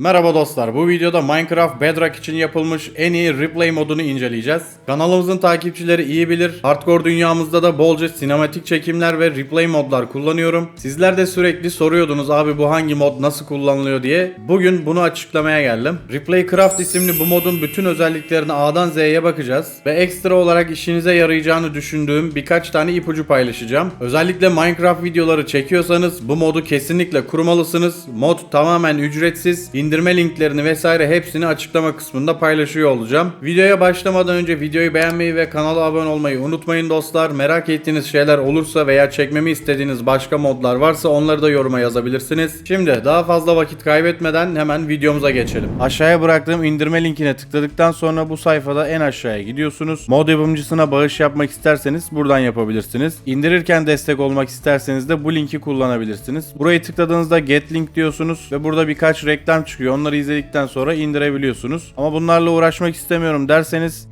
Merhaba dostlar, bu videoda Minecraft Bedrock için yapılmış en iyi replay modunu inceleyeceğiz. Kanalımızın takipçileri iyi bilir, hardcore dünyamızda da bolca sinematik çekimler ve replay modlar kullanıyorum. Sizler de sürekli soruyordunuz abi bu hangi mod nasıl kullanılıyor diye. Bugün bunu açıklamaya geldim. Replay Craft isimli bu modun bütün özelliklerine A'dan Z'ye bakacağız. Ve ekstra olarak işinize yarayacağını düşündüğüm birkaç tane ipucu paylaşacağım. Özellikle Minecraft videoları çekiyorsanız bu modu kesinlikle kurmalısınız. Mod tamamen ücretsiz. İndirme linklerini vesaire hepsini açıklama kısmında paylaşıyor olacağım. Videoya başlamadan önce videoyu beğenmeyi ve kanala abone olmayı unutmayın dostlar. Merak ettiğiniz şeyler olursa veya çekmemi istediğiniz başka modlar varsa onları da yoruma yazabilirsiniz. Şimdi daha fazla vakit kaybetmeden hemen videomuza geçelim. Aşağıya bıraktığım indirme linkine tıkladıktan sonra bu sayfada en aşağıya gidiyorsunuz. Mod yapımcısına bağış yapmak isterseniz buradan yapabilirsiniz. İndirirken destek olmak isterseniz de bu linki kullanabilirsiniz. Burayı tıkladığınızda get link diyorsunuz ve burada birkaç reklam çıkıyor. Onları izledikten sonra indirebiliyorsunuz. Ama bunlarla uğraşmak istemiyorum derseniz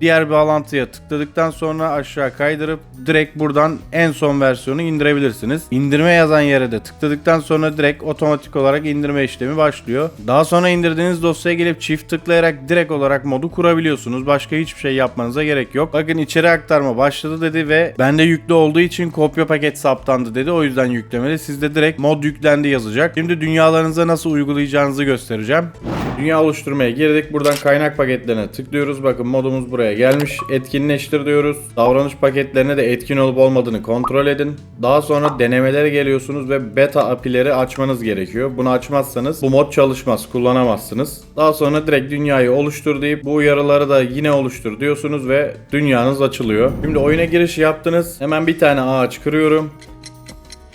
Diğer bağlantıya tıkladıktan sonra aşağı kaydırıp direkt buradan en son versiyonu indirebilirsiniz. İndirme yazan yere de tıkladıktan sonra direkt otomatik olarak indirme işlemi başlıyor. Daha sonra indirdiğiniz dosyaya gelip çift tıklayarak direkt olarak modu kurabiliyorsunuz. Başka hiçbir şey yapmanıza gerek yok. Bakın içeri aktarma başladı dedi ve bende yüklü olduğu için kopya paket saptandı dedi. O yüzden yüklemeli. Sizde direkt mod yüklendi yazacak. Şimdi dünyalarınıza nasıl uygulayacağınızı göstereceğim. Dünya oluşturmaya girdik. Buradan kaynak paketlerine tıklıyoruz. Bakın modumuz buraya gelmiş. Etkinleştir diyoruz. Davranış paketlerine de etkin olup olmadığını kontrol edin. Daha sonra denemelere geliyorsunuz ve beta apileri açmanız gerekiyor. Bunu açmazsanız bu mod çalışmaz, kullanamazsınız. Daha sonra direkt dünyayı oluştur deyip bu uyarıları da yine oluştur diyorsunuz ve dünyanız açılıyor. Şimdi oyuna giriş yaptınız. Hemen bir tane ağaç kırıyorum.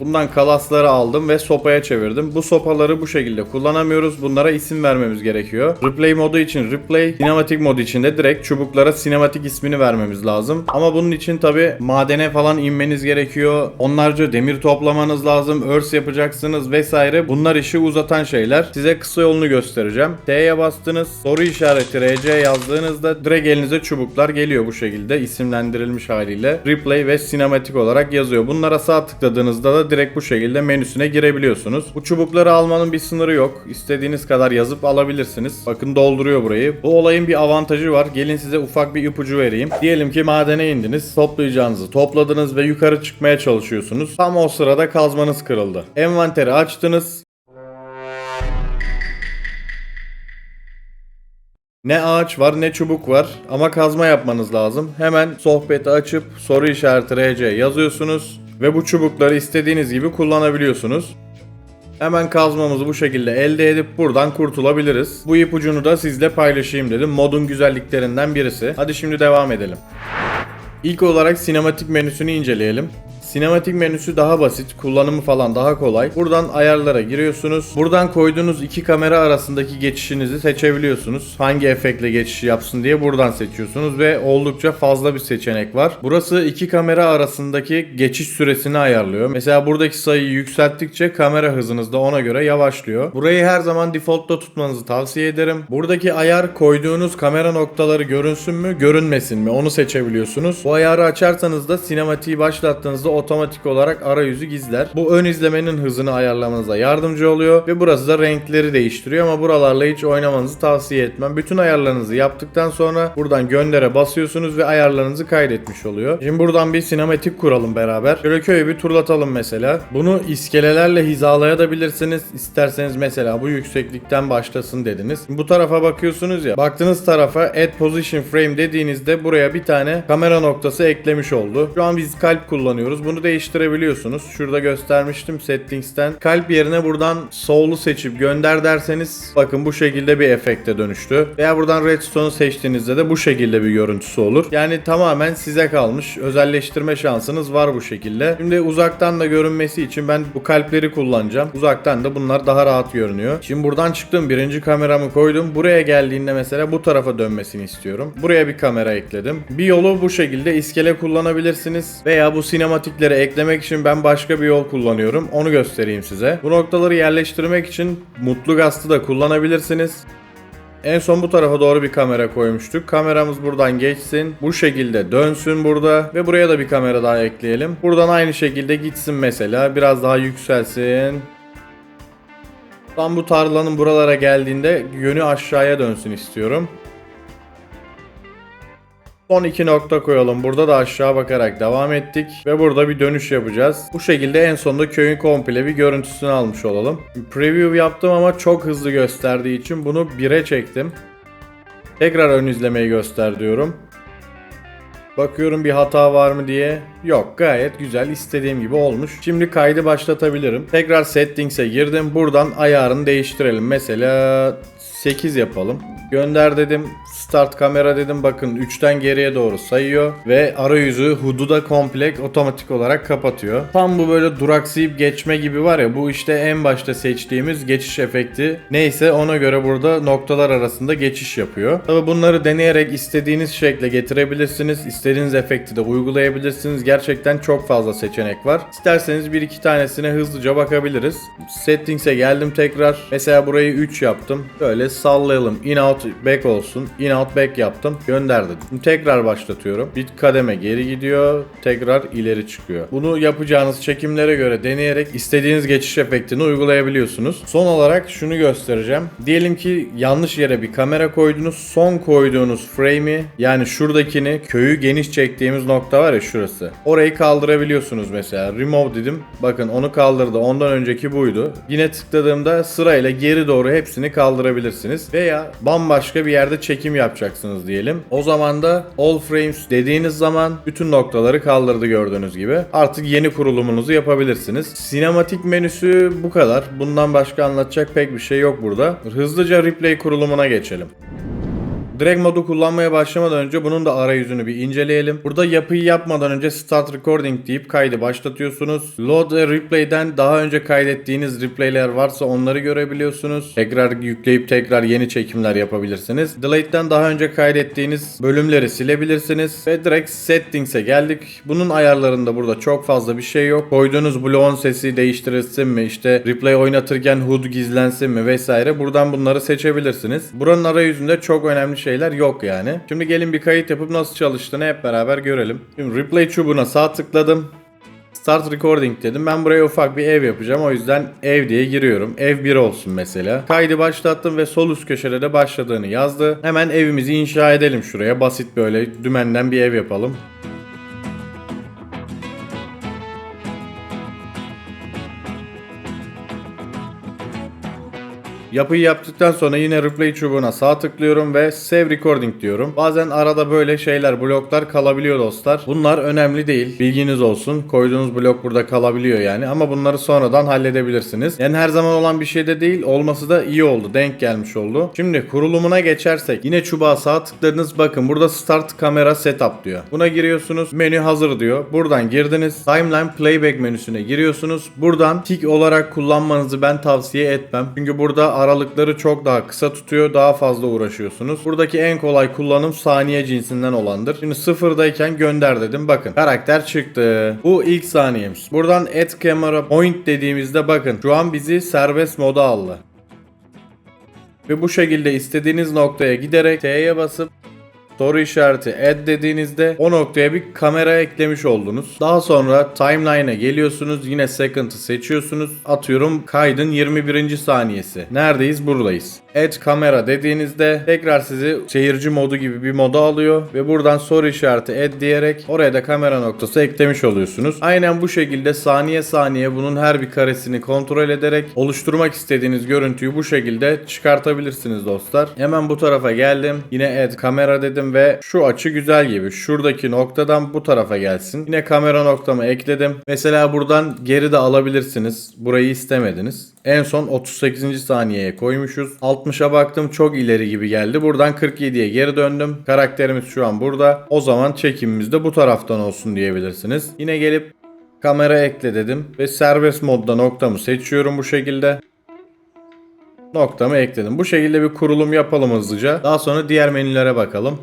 Bundan kalasları aldım ve sopaya çevirdim. Bu sopaları bu şekilde kullanamıyoruz. Bunlara isim vermemiz gerekiyor. Replay modu için replay, sinematik modu için de direkt çubuklara sinematik ismini vermemiz lazım. Ama bunun için tabi madene falan inmeniz gerekiyor. Onlarca demir toplamanız lazım. Örs yapacaksınız vesaire. Bunlar işi uzatan şeyler. Size kısa yolunu göstereceğim. T'ye bastınız. Soru işareti RC yazdığınızda direkt elinize çubuklar geliyor bu şekilde isimlendirilmiş haliyle. Replay ve sinematik olarak yazıyor. Bunlara sağ tıkladığınızda da direkt bu şekilde menüsüne girebiliyorsunuz. Bu çubukları almanın bir sınırı yok. İstediğiniz kadar yazıp alabilirsiniz. Bakın dolduruyor burayı. Bu olayın bir avantajı var. Gelin size ufak bir ipucu vereyim. Diyelim ki madene indiniz. Toplayacağınızı topladınız ve yukarı çıkmaya çalışıyorsunuz. Tam o sırada kazmanız kırıldı. Envanteri açtınız. Ne ağaç var ne çubuk var ama kazma yapmanız lazım. Hemen sohbeti açıp soru işareti RC yazıyorsunuz ve bu çubukları istediğiniz gibi kullanabiliyorsunuz. Hemen kazmamızı bu şekilde elde edip buradan kurtulabiliriz. Bu ipucunu da sizle paylaşayım dedim. Modun güzelliklerinden birisi. Hadi şimdi devam edelim. İlk olarak sinematik menüsünü inceleyelim. Sinematik menüsü daha basit, kullanımı falan daha kolay. Buradan ayarlara giriyorsunuz. Buradan koyduğunuz iki kamera arasındaki geçişinizi seçebiliyorsunuz. Hangi efektle geçiş yapsın diye buradan seçiyorsunuz ve oldukça fazla bir seçenek var. Burası iki kamera arasındaki geçiş süresini ayarlıyor. Mesela buradaki sayıyı yükselttikçe kamera hızınız da ona göre yavaşlıyor. Burayı her zaman default'ta tutmanızı tavsiye ederim. Buradaki ayar koyduğunuz kamera noktaları görünsün mü, görünmesin mi onu seçebiliyorsunuz. Bu ayarı açarsanız da sinematiği başlattığınızda otomatik olarak arayüzü gizler. Bu ön izlemenin hızını ayarlamanıza yardımcı oluyor ve burası da renkleri değiştiriyor ama buralarla hiç oynamanızı tavsiye etmem. Bütün ayarlarınızı yaptıktan sonra buradan göndere basıyorsunuz ve ayarlarınızı kaydetmiş oluyor. Şimdi buradan bir sinematik kuralım beraber. Şöyle köyü bir turlatalım mesela. Bunu iskelelerle hizalayabilirsiniz. İsterseniz mesela bu yükseklikten başlasın dediniz. Bu tarafa bakıyorsunuz ya. Baktığınız tarafa add position frame dediğinizde buraya bir tane kamera noktası eklemiş oldu. Şu an biz kalp kullanıyoruz. Bunu değiştirebiliyorsunuz. Şurada göstermiştim settings'ten. Kalp yerine buradan soul'u seçip gönder derseniz bakın bu şekilde bir efekte dönüştü. Veya buradan redstone'u seçtiğinizde de bu şekilde bir görüntüsü olur. Yani tamamen size kalmış. Özelleştirme şansınız var bu şekilde. Şimdi uzaktan da görünmesi için ben bu kalpleri kullanacağım. Uzaktan da bunlar daha rahat görünüyor. Şimdi buradan çıktım. Birinci kameramı koydum. Buraya geldiğinde mesela bu tarafa dönmesini istiyorum. Buraya bir kamera ekledim. Bir yolu bu şekilde iskele kullanabilirsiniz. Veya bu sinematikleri eklemek için ben başka bir yol kullanıyorum. Onu göstereyim size. Bu noktaları yerleştirmek için mutlu gazlı da kullanabilirsiniz. En son bu tarafa doğru bir kamera koymuştuk. Kameramız buradan geçsin. Bu şekilde dönsün burada. Ve buraya da bir kamera daha ekleyelim. Buradan aynı şekilde gitsin mesela. Biraz daha yükselsin. Tam bu tarlanın buralara geldiğinde yönü aşağıya dönsün istiyorum. Son iki nokta koyalım. Burada da aşağı bakarak devam ettik. Ve burada bir dönüş yapacağız. Bu şekilde en sonunda köyün komple bir görüntüsünü almış olalım. Preview yaptım ama çok hızlı gösterdiği için bunu 1'e çektim. Tekrar ön izlemeyi göster diyorum. Bakıyorum bir hata var mı diye. Yok gayet güzel istediğim gibi olmuş. Şimdi kaydı başlatabilirim. Tekrar settings'e girdim. Buradan ayarını değiştirelim. Mesela 8 yapalım. Gönder dedim. Start kamera dedim. Bakın 3'ten geriye doğru sayıyor. Ve arayüzü hududa komple otomatik olarak kapatıyor. Tam bu böyle duraksayıp geçme gibi var ya. Bu işte en başta seçtiğimiz geçiş efekti. Neyse ona göre burada noktalar arasında geçiş yapıyor. Tabi bunları deneyerek istediğiniz şekle getirebilirsiniz. İstediğiniz efekti de uygulayabilirsiniz. Gerçekten çok fazla seçenek var. İsterseniz bir iki tanesine hızlıca bakabiliriz. Settings'e geldim tekrar. Mesela burayı 3 yaptım. Böyle sallayalım. In out back olsun. In out back yaptım. Gönder dedim. Şimdi tekrar başlatıyorum. Bir kademe geri gidiyor. Tekrar ileri çıkıyor. Bunu yapacağınız çekimlere göre deneyerek istediğiniz geçiş efektini uygulayabiliyorsunuz. Son olarak şunu göstereceğim. Diyelim ki yanlış yere bir kamera koydunuz. Son koyduğunuz frame'i yani şuradakini köyü geniş çektiğimiz nokta var ya şurası. Orayı kaldırabiliyorsunuz mesela. Remove dedim. Bakın onu kaldırdı. Ondan önceki buydu. Yine tıkladığımda sırayla geri doğru hepsini kaldırabilirsiniz. Veya bambaşka bir yerde çekim yapacaksınız diyelim. O zaman da all frames dediğiniz zaman bütün noktaları kaldırdı gördüğünüz gibi. Artık yeni kurulumunuzu yapabilirsiniz. Sinematik menüsü bu kadar. Bundan başka anlatacak pek bir şey yok burada. Hızlıca replay kurulumuna geçelim. Drag modu kullanmaya başlamadan önce bunun da arayüzünü bir inceleyelim. Burada yapıyı yapmadan önce Start Recording deyip kaydı başlatıyorsunuz. Load ve Replay'den daha önce kaydettiğiniz replayler varsa onları görebiliyorsunuz. Tekrar yükleyip tekrar yeni çekimler yapabilirsiniz. Delete'den daha önce kaydettiğiniz bölümleri silebilirsiniz. Ve direkt Settings'e geldik. Bunun ayarlarında burada çok fazla bir şey yok. Koyduğunuz bloğun sesi değiştirilsin mi? İşte replay oynatırken HUD gizlensin mi vesaire. Buradan bunları seçebilirsiniz. Buranın arayüzünde çok önemli şeyler yok yani. Şimdi gelin bir kayıt yapıp nasıl çalıştığını hep beraber görelim. Şimdi replay çubuğuna sağ tıkladım. Start recording dedim. Ben buraya ufak bir ev yapacağım. O yüzden ev diye giriyorum. Ev 1 olsun mesela. Kaydı başlattım ve sol üst köşede de başladığını yazdı. Hemen evimizi inşa edelim şuraya. Basit böyle dümenden bir ev yapalım. Yapıyı yaptıktan sonra yine replay çubuğuna sağ tıklıyorum ve save recording diyorum. Bazen arada böyle şeyler bloklar kalabiliyor dostlar. Bunlar önemli değil. Bilginiz olsun. Koyduğunuz blok burada kalabiliyor yani ama bunları sonradan halledebilirsiniz. Yani her zaman olan bir şey de değil. Olması da iyi oldu. Denk gelmiş oldu. Şimdi kurulumuna geçersek yine çubuğa sağ tıkladınız. Bakın burada start kamera setup diyor. Buna giriyorsunuz. Menü hazır diyor. Buradan girdiniz. Timeline playback menüsüne giriyorsunuz. Buradan tik olarak kullanmanızı ben tavsiye etmem. Çünkü burada aralıkları çok daha kısa tutuyor. Daha fazla uğraşıyorsunuz. Buradaki en kolay kullanım saniye cinsinden olandır. Şimdi sıfırdayken gönder dedim. Bakın karakter çıktı. Bu ilk saniyemiz. Buradan add camera point dediğimizde bakın şu an bizi serbest moda aldı. Ve bu şekilde istediğiniz noktaya giderek T'ye basıp soru işareti add dediğinizde o noktaya bir kamera eklemiş oldunuz. Daha sonra timeline'e geliyorsunuz. Yine second'ı seçiyorsunuz. Atıyorum kaydın 21. saniyesi. Neredeyiz? Buradayız. Add kamera dediğinizde tekrar sizi seyirci modu gibi bir moda alıyor ve buradan soru işareti add diyerek oraya da kamera noktası eklemiş oluyorsunuz. Aynen bu şekilde saniye saniye bunun her bir karesini kontrol ederek oluşturmak istediğiniz görüntüyü bu şekilde çıkartabilirsiniz dostlar. Hemen bu tarafa geldim. Yine add kamera dedim ve şu açı güzel gibi. Şuradaki noktadan bu tarafa gelsin. Yine kamera noktamı ekledim. Mesela buradan geri de alabilirsiniz. Burayı istemediniz. En son 38. saniyeye koymuşuz. 60'a baktım çok ileri gibi geldi. Buradan 47'ye geri döndüm. Karakterimiz şu an burada. O zaman çekimimiz de bu taraftan olsun diyebilirsiniz. Yine gelip kamera ekle dedim ve serbest modda noktamı seçiyorum bu şekilde. Noktamı ekledim. Bu şekilde bir kurulum yapalım hızlıca. Daha sonra diğer menülere bakalım.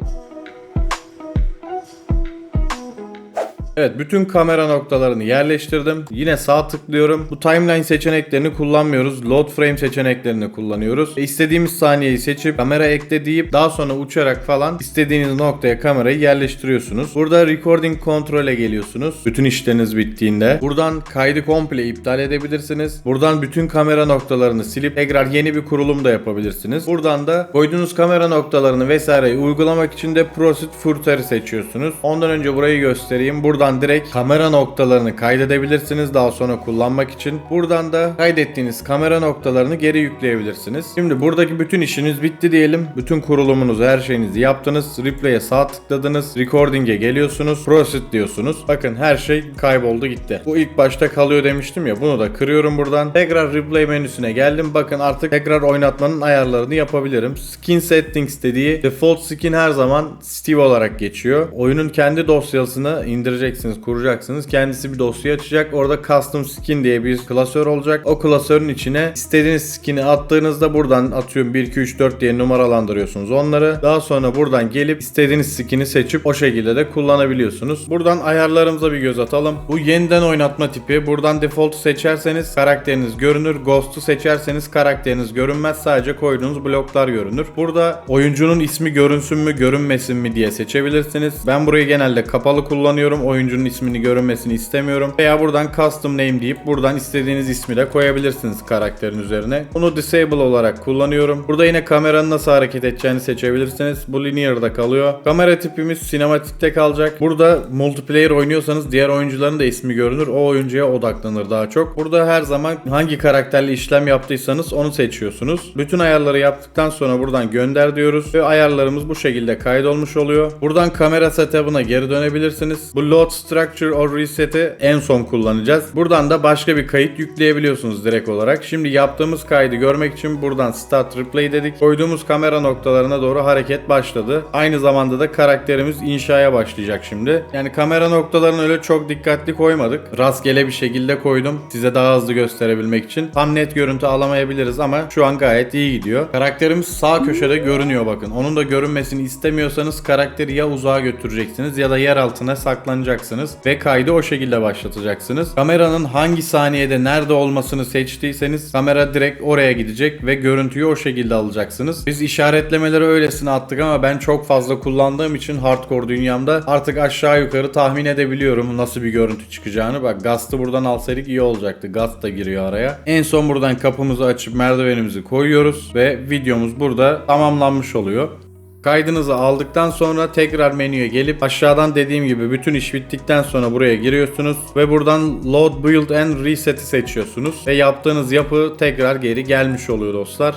Evet bütün kamera noktalarını yerleştirdim. Yine sağ tıklıyorum. Bu timeline seçeneklerini kullanmıyoruz. Load frame seçeneklerini kullanıyoruz. Ve istediğimiz saniyeyi seçip kamera ekle deyip daha sonra uçarak falan istediğiniz noktaya kamerayı yerleştiriyorsunuz. Burada recording kontrole geliyorsunuz. Bütün işleriniz bittiğinde. Buradan kaydı komple iptal edebilirsiniz. Buradan bütün kamera noktalarını silip tekrar yeni bir kurulum da yapabilirsiniz. Buradan da koyduğunuz kamera noktalarını vesaireyi uygulamak için de Proceed Footer'ı seçiyorsunuz. Ondan önce burayı göstereyim. Buradan direkt kamera noktalarını kaydedebilirsiniz daha sonra kullanmak için. Buradan da kaydettiğiniz kamera noktalarını geri yükleyebilirsiniz. Şimdi buradaki bütün işiniz bitti diyelim. Bütün kurulumunuzu, her şeyinizi yaptınız. Replay'e sağ tıkladınız. Recording'e geliyorsunuz. Proceed diyorsunuz. Bakın her şey kayboldu gitti. Bu ilk başta kalıyor demiştim ya. Bunu da kırıyorum buradan. Tekrar replay menüsüne geldim. Bakın artık tekrar oynatmanın ayarlarını yapabilirim. Skin settings dediği default skin her zaman Steve olarak geçiyor. Oyunun kendi dosyasını indireceksiniz, kuracaksınız. Kendisi bir dosya açacak. Orada custom skin diye bir klasör olacak. O klasörün içine istediğiniz skin'i attığınızda buradan atıyorum 1 2 3 4 diye numaralandırıyorsunuz onları. Daha sonra buradan gelip istediğiniz skin'i seçip o şekilde de kullanabiliyorsunuz. Buradan ayarlarımıza bir göz atalım. Bu yeniden oynatma tipi. Buradan default'u seçerseniz karakteriniz görünür. Ghost'u seçerseniz karakteriniz görünmez. Sadece koyduğunuz bloklar görünür. Burada oyuncunun ismi görünsün mü görünmesin mi diye seçebilirsiniz. Ben burayı genelde kapalı kullanıyorum. Oyuncunun ismini görünmesini istemiyorum. Veya buradan custom name deyip buradan istediğiniz ismi de koyabilirsiniz karakterin üzerine. Bunu disable olarak kullanıyorum. Burada yine kameranın nasıl hareket edeceğini seçebilirsiniz. Bu linear'da kalıyor. Kamera tipimiz sinematikte kalacak. Burada multiplayer oynuyorsanız diğer oyuncuların da ismi görünür. O oyuncuya odaklanır daha çok. Burada her zaman hangi karakterle işlem yaptıysanız onu seçiyorsunuz. Bütün ayarları yaptıktan sonra buradan gönder diyoruz ve ayarlarımız bu şekilde kaydolmuş oluyor. Buradan kamera setup'ına geri dönebilirsiniz. Bu load structure or reset'i en son kullanacağız. Buradan da başka bir kayıt yükleyebiliyorsunuz direkt olarak. Şimdi yaptığımız kaydı görmek için buradan start replay dedik. Koyduğumuz kamera noktalarına doğru hareket başladı. Aynı zamanda da karakterimiz inşaya başlayacak şimdi. Yani kamera noktalarını öyle çok dikkatli koymadık. Rastgele bir şekilde koydum. Size daha hızlı gösterebilmek için. Tam net görüntü alamayabiliriz ama şu an gayet iyi gidiyor. Karakterimiz sağ köşede görünüyor bakın. Onun da görünmesini istemiyorsanız karakteri ya uzağa götüreceksiniz ya da yer altına saklanacaksınız ve kaydı o şekilde başlatacaksınız. Kameranın hangi saniyede nerede olmasını seçtiyseniz kamera direkt oraya gidecek ve görüntüyü o şekilde alacaksınız. Biz işaretlemeleri öylesine attık ama ben çok fazla kullandığım için hardcore dünyamda artık aşağı yukarı tahmin edebiliyorum nasıl bir görüntü çıkacağını. Bak Gast'ı buradan alsaydık iyi olacaktı. Gast da giriyor araya. En son buradan kapımızı açıp merdivenimizi koyuyoruz ve videomuz burada tamamlanmış oluyor. Kaydınızı aldıktan sonra tekrar menüye gelip aşağıdan dediğim gibi bütün iş bittikten sonra buraya giriyorsunuz ve buradan Load Build and Reset'i seçiyorsunuz ve yaptığınız yapı tekrar geri gelmiş oluyor dostlar.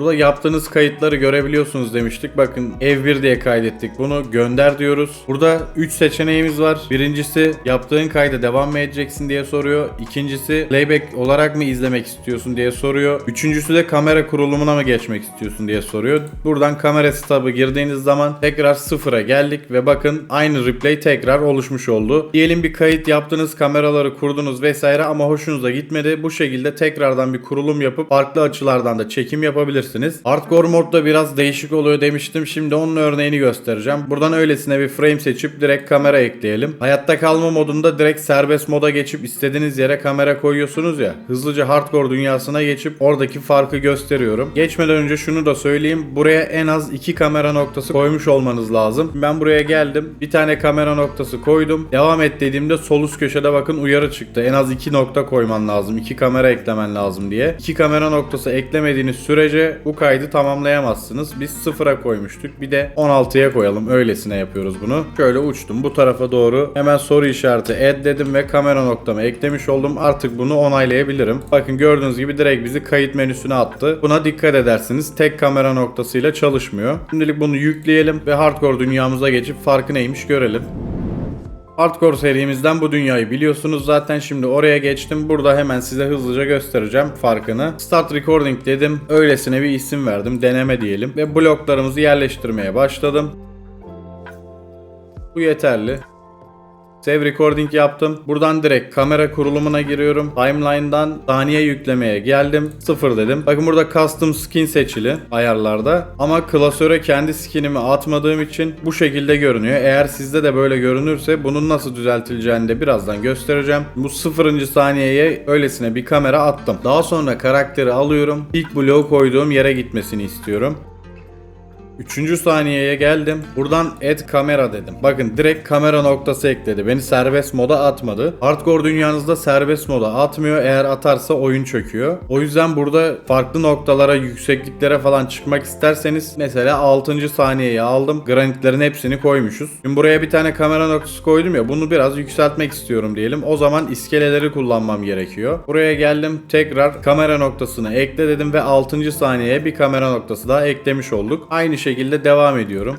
Burada yaptığınız kayıtları görebiliyorsunuz demiştik. Bakın ev 1 diye kaydettik. Bunu gönder diyoruz. Burada 3 seçeneğimiz var. Birincisi yaptığın kayda devam mı edeceksin diye soruyor. İkincisi playback olarak mı izlemek istiyorsun diye soruyor. Üçüncüsü de kamera kurulumuna mı geçmek istiyorsun diye soruyor. Buradan kamera setup'ı girdiğiniz zaman tekrar sıfıra geldik ve bakın aynı replay tekrar oluşmuş oldu. Diyelim bir kayıt yaptınız, kameraları kurdunuz vesaire ama hoşunuza gitmedi. Bu şekilde tekrardan bir kurulum yapıp farklı açılardan da çekim yapabilirsiniz. Hardcore modda biraz değişik oluyor demiştim. Şimdi onun örneğini göstereceğim. Buradan öylesine bir frame seçip direkt kamera ekleyelim. Hayatta kalma modunda direkt serbest moda geçip istediğiniz yere kamera koyuyorsunuz ya. Hızlıca hardcore dünyasına geçip oradaki farkı gösteriyorum. Geçmeden önce şunu da söyleyeyim. Buraya en az iki kamera noktası koymuş olmanız lazım. Ben buraya geldim. Bir tane kamera noktası koydum. Devam et dediğimde sol üst köşede bakın uyarı çıktı. En az iki nokta koyman lazım. iki kamera eklemen lazım diye. İki kamera noktası eklemediğiniz sürece bu kaydı tamamlayamazsınız. Biz sıfıra koymuştuk. Bir de 16'ya koyalım. Öylesine yapıyoruz bunu. Şöyle uçtum bu tarafa doğru. Hemen soru işareti add dedim ve kamera noktamı eklemiş oldum. Artık bunu onaylayabilirim. Bakın gördüğünüz gibi direkt bizi kayıt menüsüne attı. Buna dikkat edersiniz. Tek kamera noktasıyla çalışmıyor. Şimdilik bunu yükleyelim ve hardcore dünyamıza geçip farkı neymiş görelim. Hardcore serimizden bu dünyayı biliyorsunuz zaten şimdi oraya geçtim. Burada hemen size hızlıca göstereceğim farkını. Start Recording dedim. Öylesine bir isim verdim. Deneme diyelim. Ve bloklarımızı yerleştirmeye başladım. Bu yeterli. Save recording yaptım. Buradan direkt kamera kurulumuna giriyorum. Timeline'dan saniye yüklemeye geldim. 0 dedim. Bakın burada custom skin seçili ayarlarda. Ama klasöre kendi skinimi atmadığım için bu şekilde görünüyor. Eğer sizde de böyle görünürse bunun nasıl düzeltileceğini de birazdan göstereceğim. Bu 0. saniyeye öylesine bir kamera attım. Daha sonra karakteri alıyorum. İlk bloğu koyduğum yere gitmesini istiyorum. Üçüncü saniyeye geldim. Buradan add kamera dedim. Bakın direkt kamera noktası ekledi. Beni serbest moda atmadı. Hardcore dünyanızda serbest moda atmıyor. Eğer atarsa oyun çöküyor. O yüzden burada farklı noktalara, yüksekliklere falan çıkmak isterseniz mesela 6. saniyeyi aldım. Granitlerin hepsini koymuşuz. Şimdi buraya bir tane kamera noktası koydum ya. Bunu biraz yükseltmek istiyorum diyelim. O zaman iskeleleri kullanmam gerekiyor. Buraya geldim. Tekrar kamera noktasını ekle dedim ve 6. saniyeye bir kamera noktası daha eklemiş olduk. Aynı şekilde devam ediyorum.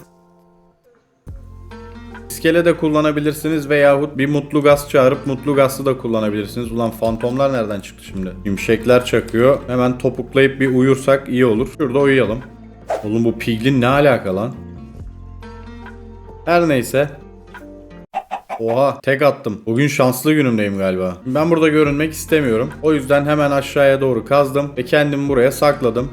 İskele de kullanabilirsiniz veyahut bir mutlu gaz çağırıp mutlu gazı da kullanabilirsiniz. Ulan fantomlar nereden çıktı şimdi? Şimşekler çakıyor. Hemen topuklayıp bir uyursak iyi olur. Şurada uyuyalım. Oğlum bu piglin ne alaka lan? Her neyse. Oha tek attım. Bugün şanslı günümdeyim galiba. Ben burada görünmek istemiyorum. O yüzden hemen aşağıya doğru kazdım ve kendimi buraya sakladım.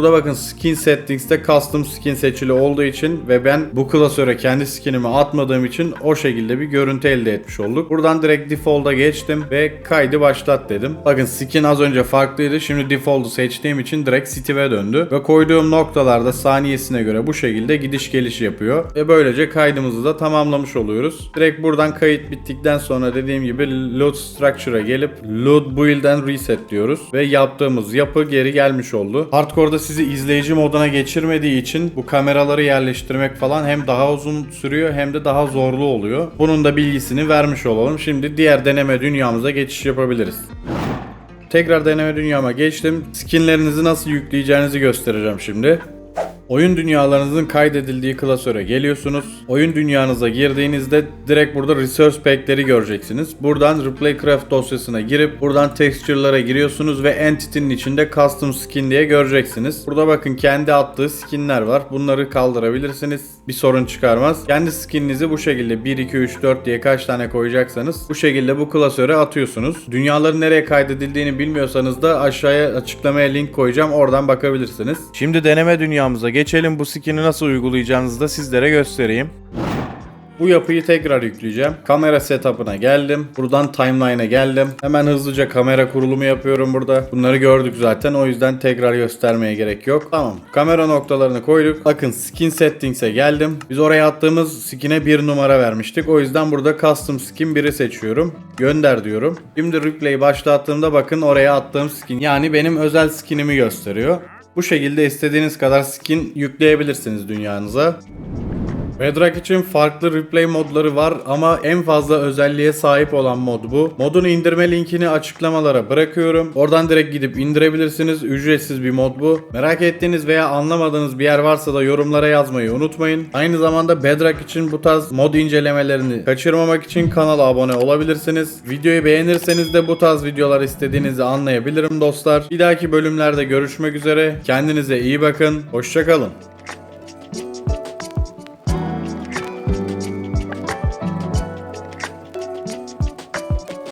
Burada bakın skin settings'te custom skin seçili olduğu için ve ben bu klasöre kendi skinimi atmadığım için o şekilde bir görüntü elde etmiş olduk. Buradan direkt default'a geçtim ve kaydı başlat dedim. Bakın skin az önce farklıydı. Şimdi default'u seçtiğim için direkt Steve'e döndü. Ve koyduğum noktalarda saniyesine göre bu şekilde gidiş geliş yapıyor. Ve böylece kaydımızı da tamamlamış oluyoruz. Direkt buradan kayıt bittikten sonra dediğim gibi load structure'a gelip load build'den reset diyoruz. Ve yaptığımız yapı geri gelmiş oldu. Hardcore'da sizi izleyici moduna geçirmediği için bu kameraları yerleştirmek falan hem daha uzun sürüyor hem de daha zorlu oluyor. Bunun da bilgisini vermiş olalım. Şimdi diğer deneme dünyamıza geçiş yapabiliriz. Tekrar deneme dünyama geçtim. Skinlerinizi nasıl yükleyeceğinizi göstereceğim şimdi. Oyun dünyalarınızın kaydedildiği klasöre geliyorsunuz. Oyun dünyanıza girdiğinizde direkt burada Resource Pack'leri göreceksiniz. Buradan Replay Craft dosyasına girip buradan Texture'lara giriyorsunuz ve Entity'nin içinde Custom Skin diye göreceksiniz. Burada bakın kendi attığı skinler var. Bunları kaldırabilirsiniz. Bir sorun çıkarmaz. Kendi skininizi bu şekilde 1, 2, 3, 4 diye kaç tane koyacaksanız bu şekilde bu klasöre atıyorsunuz. Dünyaların nereye kaydedildiğini bilmiyorsanız da aşağıya açıklamaya link koyacağım. Oradan bakabilirsiniz. Şimdi deneme dünyamıza geçelim. Bu skin'i nasıl uygulayacağınızı da sizlere göstereyim. Bu yapıyı tekrar yükleyeceğim. Kamera setup'ına geldim. Buradan timeline'a geldim. Hemen hızlıca kamera kurulumu yapıyorum burada. Bunları gördük zaten. O yüzden tekrar göstermeye gerek yok. Tamam. Kamera noktalarını koyduk. Bakın skin settings'e geldim. Biz oraya attığımız skin'e bir numara vermiştik. O yüzden burada custom skin 1'i seçiyorum. Gönder diyorum. Şimdi replay başlattığımda bakın oraya attığım skin. Yani benim özel skinimi gösteriyor. Bu şekilde istediğiniz kadar skin yükleyebilirsiniz dünyanıza. Bedrock için farklı replay modları var ama en fazla özelliğe sahip olan mod bu. Modun indirme linkini açıklamalara bırakıyorum. Oradan direkt gidip indirebilirsiniz. Ücretsiz bir mod bu. Merak ettiğiniz veya anlamadığınız bir yer varsa da yorumlara yazmayı unutmayın. Aynı zamanda Bedrock için bu tarz mod incelemelerini kaçırmamak için kanala abone olabilirsiniz. Videoyu beğenirseniz de bu tarz videolar istediğinizi anlayabilirim dostlar. Bir dahaki bölümlerde görüşmek üzere. Kendinize iyi bakın. Hoşçakalın.